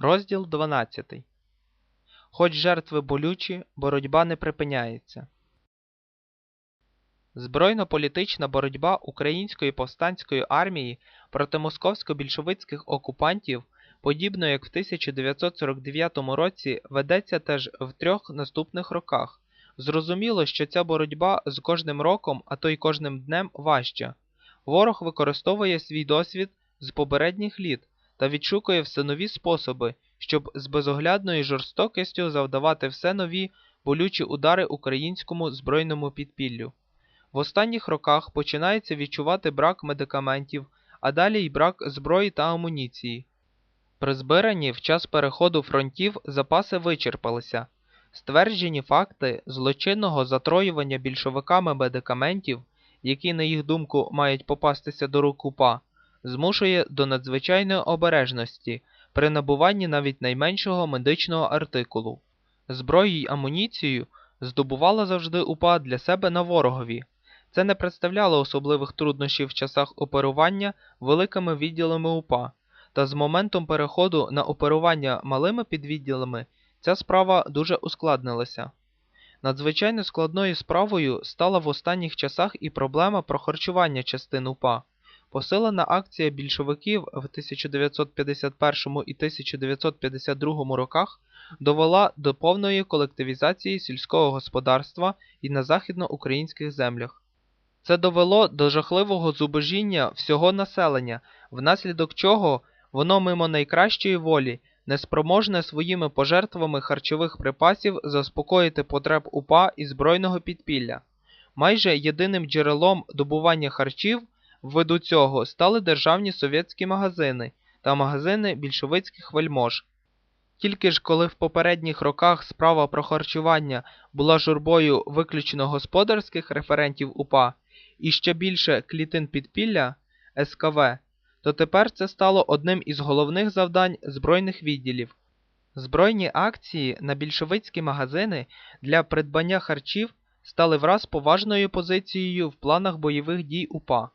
Розділ 12. Хоч жертви болючі, боротьба не припиняється. Збройно-політична боротьба Української повстанської армії проти московсько-більшовицьких окупантів, подібно як в 1949 році, ведеться теж в трьох наступних роках. Зрозуміло, що ця боротьба з кожним роком, а то й кожним днем важча. Ворог використовує свій досвід з попередніх літ та відшукує все нові способи, щоб з безоглядною жорстокістю завдавати все нові болючі удари українському збройному підпіллю. В останніх роках починається відчувати брак медикаментів, а далі й брак зброї та амуніції. При збиранні в час переходу фронтів запаси вичерпалися. Стверджені факти злочинного затроювання більшовиками медикаментів, які, на їх думку, мають попастися до рук УПА, змушує до надзвичайної обережності при набуванні навіть найменшого медичного артикулу. Зброю й амуніцію здобувала завжди УПА для себе на ворогові. Це не представляло особливих труднощів в часах оперування великими відділами УПА, та з моментом переходу на оперування малими підвідділами ця справа дуже ускладнилася. Надзвичайно складною справою стала в останніх часах і проблема про харчування частин УПА. Посилена акція більшовиків в 1951 і 1952 роках довела до повної колективізації сільського господарства і на західноукраїнських землях. Це довело до жахливого зубожіння всього населення, внаслідок чого воно мимо найкращої волі неспроможне своїми пожертвами харчових припасів заспокоїти потреб УПА і збройного підпілля. Майже єдиним джерелом добування харчів ввиду цього стали державні совєтські магазини та магазини більшовицьких вельмож. Тільки ж коли в попередніх роках справа про харчування була журбою виключно господарських референтів УПА і ще більше клітин підпілля СКВ, то тепер це стало одним із головних завдань збройних відділів. Збройні акції на більшовицькі магазини для придбання харчів стали враз поважною позицією в планах бойових дій УПА.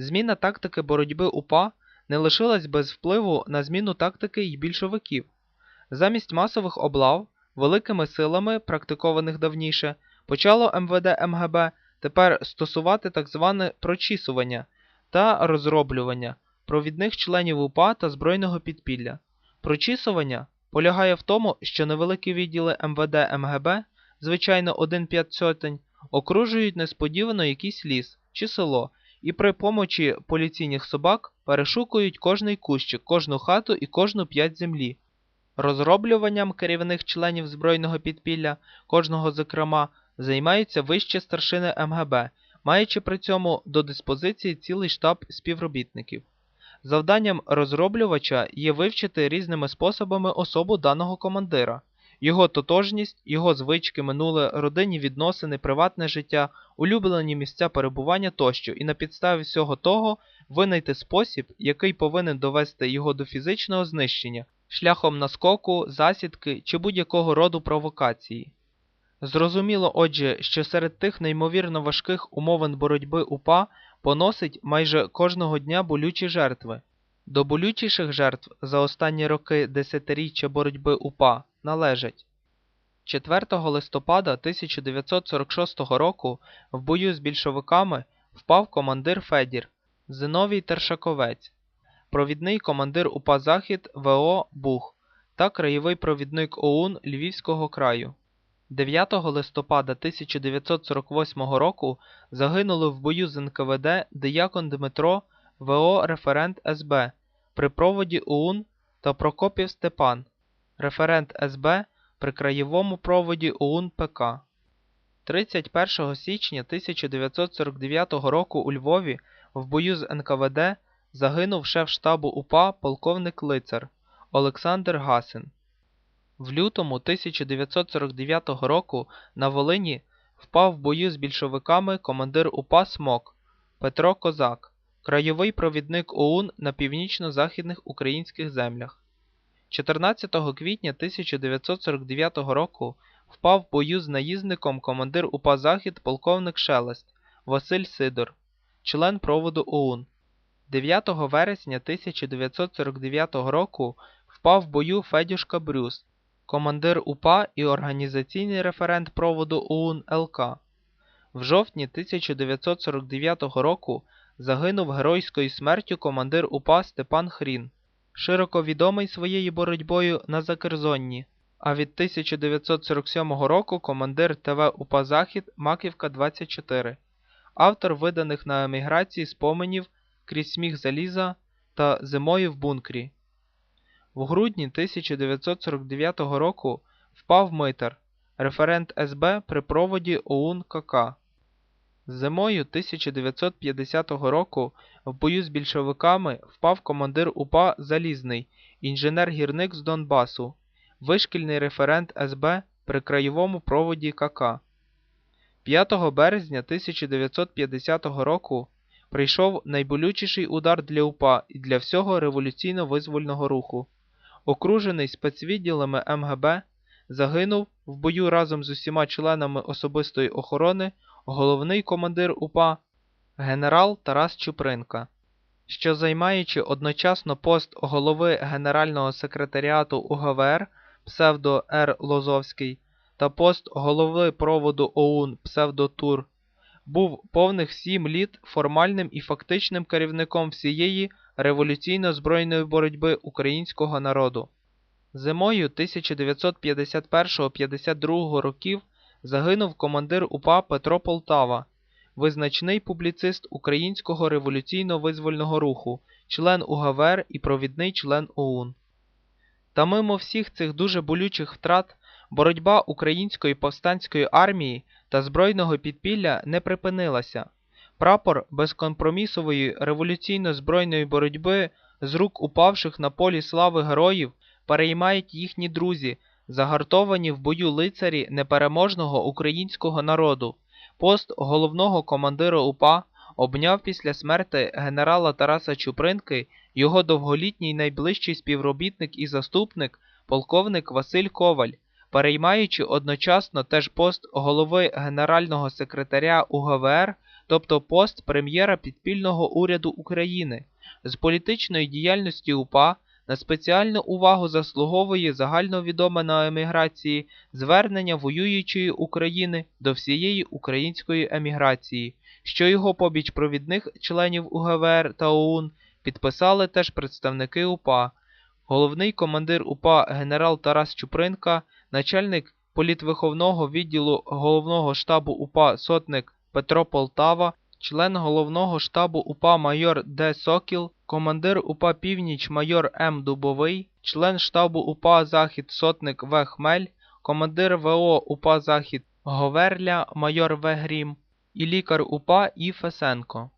Зміна тактики боротьби УПА не лишилась без впливу на зміну тактики й більшовиків. Замість масових облав, великими силами, практикованих давніше, почало МВД МГБ тепер стосувати так зване прочісування та розроблювання провідних членів УПА та збройного підпілля. Прочісування полягає в тому, що невеликі відділи МВД МГБ, звичайно 1-5 сотень, окружують несподівано якийсь ліс чи село і при помочі поліційних собак перешукують кожний кущик, кожну хату і кожну п'ять землі. Розроблюванням керівних членів збройного підпілля, кожного зокрема, займаються вищі старшини МГБ, маючи при цьому до диспозиції цілий штаб співробітників. Завданням розроблювача є вивчити різними способами особу даного командира, його тотожність, його звички, минуле, родинні відносини, приватне життя, улюблені місця перебування тощо, і на підставі всього того винайти спосіб, який повинен довести його до фізичного знищення, шляхом наскоку, засідки чи будь-якого роду провокації. Зрозуміло, отже, що серед тих неймовірно важких умовин боротьби УПА поносить майже кожного дня болючі жертви. До болючіших жертв за останні роки десятиріччя боротьби УПА належать. 4 листопада 1946 року в бою з більшовиками впав командир Федір Зиновій Тершаковець, провідний командир УПА Захід ВО Бух та краєвий провідник ОУН Львівського краю. 9 листопада 1948 року загинули в бою з НКВД диякон Дмитро ВО референт СБ при проводі ОУН та Прокопів Степан, референт СБ при краєвому проводі ОУН ПК. 31 січня 1949 року у Львові в бою з НКВД загинув шеф штабу УПА полковник лицар Олександр Гасин. В лютому 1949 року на Волині впав в бою з більшовиками командир УПА СМОК Петро Козак, краєвий провідник ОУН на північно-західних українських землях. 14 квітня 1949 року впав в бою з наїзником командир УПА Захід полковник Шелест Василь Сидор, член проводу ОУН. 9 вересня 1949 року впав в бою Федюшка Брюс, командир УПА і організаційний референт проводу ОУН ЛК. В жовтні 1949 року загинув геройською смертю командир УПА Степан Хрін, широко відомий своєю боротьбою на Закерзонні, а від 1947 року командир ТВ УПА Захід Маківка 24, автор виданих на еміграції споменів крізь сміх заліза та зимою в бункері. В грудні 1949 року впав Митер, референт СБ при проводі ОУН КК. Зимою 1950 року в бою з більшовиками впав командир УПА Залізний, інженер-гірник з Донбасу, вишкільний референт СБ при краєвому проводі КК. 5 березня 1950 року прийшов найболючіший удар для УПА і для всього революційно-визвольного руху. Окружений спецвідділами МГБ, загинув в бою разом з усіма членами особистої охорони головний командир УПА генерал Тарас Чупринка, що займаючи одночасно пост голови Генерального секретаріату УГВР псевдо Р. Лозовський та пост голови проводу ОУН псевдо Тур, був повних сім літ формальним і фактичним керівником всієї революційно-збройної боротьби українського народу. Зимою 1951-52 років загинув командир УПА Петро Полтава, визначний публіцист Українського революційно-визвольного руху, член УГВР і провідний член ОУН. Та мимо всіх цих дуже болючих втрат боротьба української повстанської армії та збройного підпілля не припинилася. Прапор безкомпромісової революційно-збройної боротьби з рук упавших на полі слави героїв переймають їхні друзі, загартовані в бою лицарі непереможного українського народу. Пост головного командира УПА обняв після смерти генерала Тараса Чупринки його довголітній найближчий співробітник і заступник, полковник Василь Коваль, переймаючи одночасно теж пост голови генерального секретаря УГВР, тобто пост прем'єра підпільного уряду України. З політичної діяльності УПА на спеціальну увагу заслуговує загальновідоме на еміграції звернення воюючої України до всієї української еміграції, що його побіч провідних членів УГВР та ОУН підписали теж представники УПА, головний командир УПА генерал Тарас Чупринка, начальник політвиховного відділу головного штабу УПА сотник Петро Полтава, член головного штабу УПА майор Д. Сокіл, командир УПА Північ майор М. Дубовий, член штабу УПА Захід сотник В. Хмель, командир ВО УПА Захід Говерля майор В. Грім і лікар УПА І. Фесенко.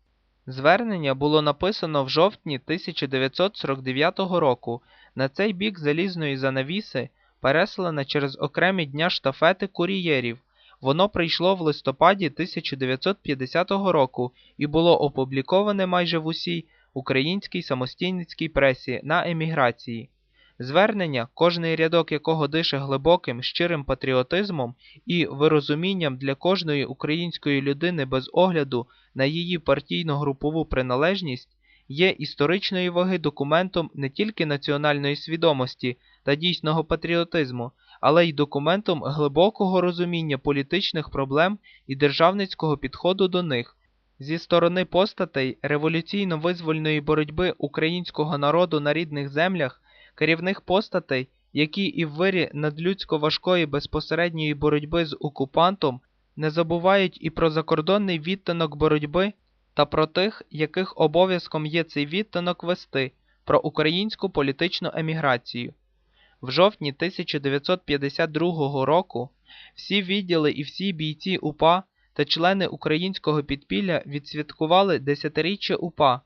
Звернення було написано в жовтні 1949 року. На цей бік залізної занавіси переслане через окремі дня штафети кур'єрів. Воно прийшло в листопаді 1950 року і було опубліковане майже в усій українській самостійницькій пресі на еміграції. Звернення, кожний рядок якого дише глибоким щирим патріотизмом і вирозумінням для кожної української людини без огляду на її партійно-групову приналежність, є історичної ваги документом не тільки національної свідомості та дійсного патріотизму, але й документом глибокого розуміння політичних проблем і державницького підходу до них. Зі сторони постатей революційно-визвольної боротьби українського народу на рідних землях, керівних постатей, які і в вирі надлюдсько важкої безпосередньої боротьби з окупантом не забувають і про закордонний відтинок боротьби та про тих, яких обов'язком є цей відтинок вести, про українську політичну еміграцію. В жовтні 1952 року всі відділи і всі бійці УПА та члени українського підпілля відсвяткували десятиріччя УПА.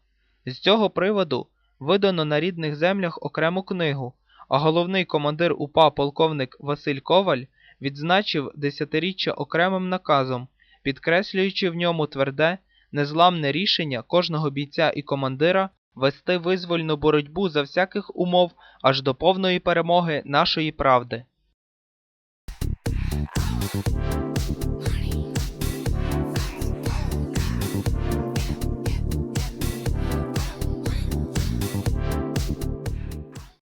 З цього приводу видано на рідних землях окрему книгу, а головний командир УПА полковник Василь Коваль відзначив десятиріччя окремим наказом, підкреслюючи в ньому тверде, незламне рішення кожного бійця і командира вести визвольну боротьбу за всяких умов аж до повної перемоги нашої правди.